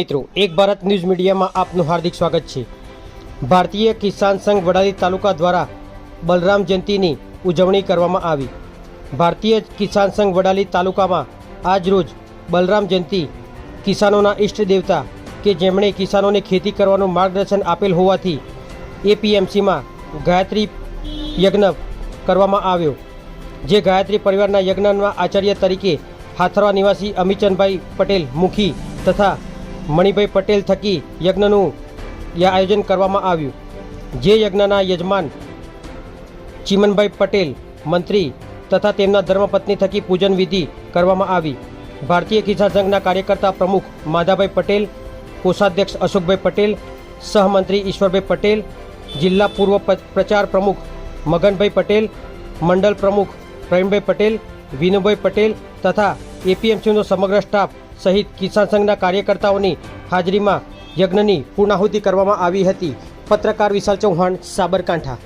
મિત્રો, એક ભારત ન્યૂઝ મીડિયામાં આપનું હાર્દિક સ્વાગત છે. ભારતીય કિસાન સંઘ વડાલી તાલુકા દ્વારા બલરામ જયંતીની ઉજવણી કરવામાં આવી. ભારતીય કિસાન સંઘ વડાલી તાલુકામાં આજ રોજ બલરામ જયંતી કિસાનોના ઈષ્ટ દેવતા કે જેમણે કિસાનોને ખેતી કરવાનું માર્ગદર્શન આપેલ હોવાથી એપીએમસીમાં ગાયત્રી યજ્ઞ કરવામાં આવ્યો. જે ગાયત્રી પરિવારના યજ્ઞના આચાર્ય તરીકે હાથરવા નિવાસી અમીચંદભાઈ પટેલ મુખી તથા મણિભાઈ પટેલ થકી યજ્ઞનું આયોજન કરવામાં આવ્યું. જે યજ્ઞના યજમાન ચીમનભાઈ પટેલ, મંત્રી તથા તેમના ધર્મપત્ની થકી પૂજન વિધિ કરવામાં આવી. ભારતીય કિસાન સંઘના કાર્યકર્તા પ્રમુખ માધાભાઈ પટેલ, કોષાધ્યક્ષ અશોકભાઈ પટેલ, સહમંત્રી ઈશ્વરભાઈ પટેલ, જિલ્લા પૂર્વ પ્રચાર પ્રમુખ મગનભાઈ પટેલ, મંડળ પ્રમુખ પ્રવીણભાઈ પટેલ વિનુભાઈ પટેલ તથા એપીએમસીનો સમગ્ર સ્ટાફ સહિત કિસાન સંઘના કાર્યકર્તાઓની હાજરીમાં યજ્ઞની પૂર્ણાહુતિ કરવામાં આવી હતી. પત્રકાર વિશાલ ચૌહાણ સાબરકાંઠા.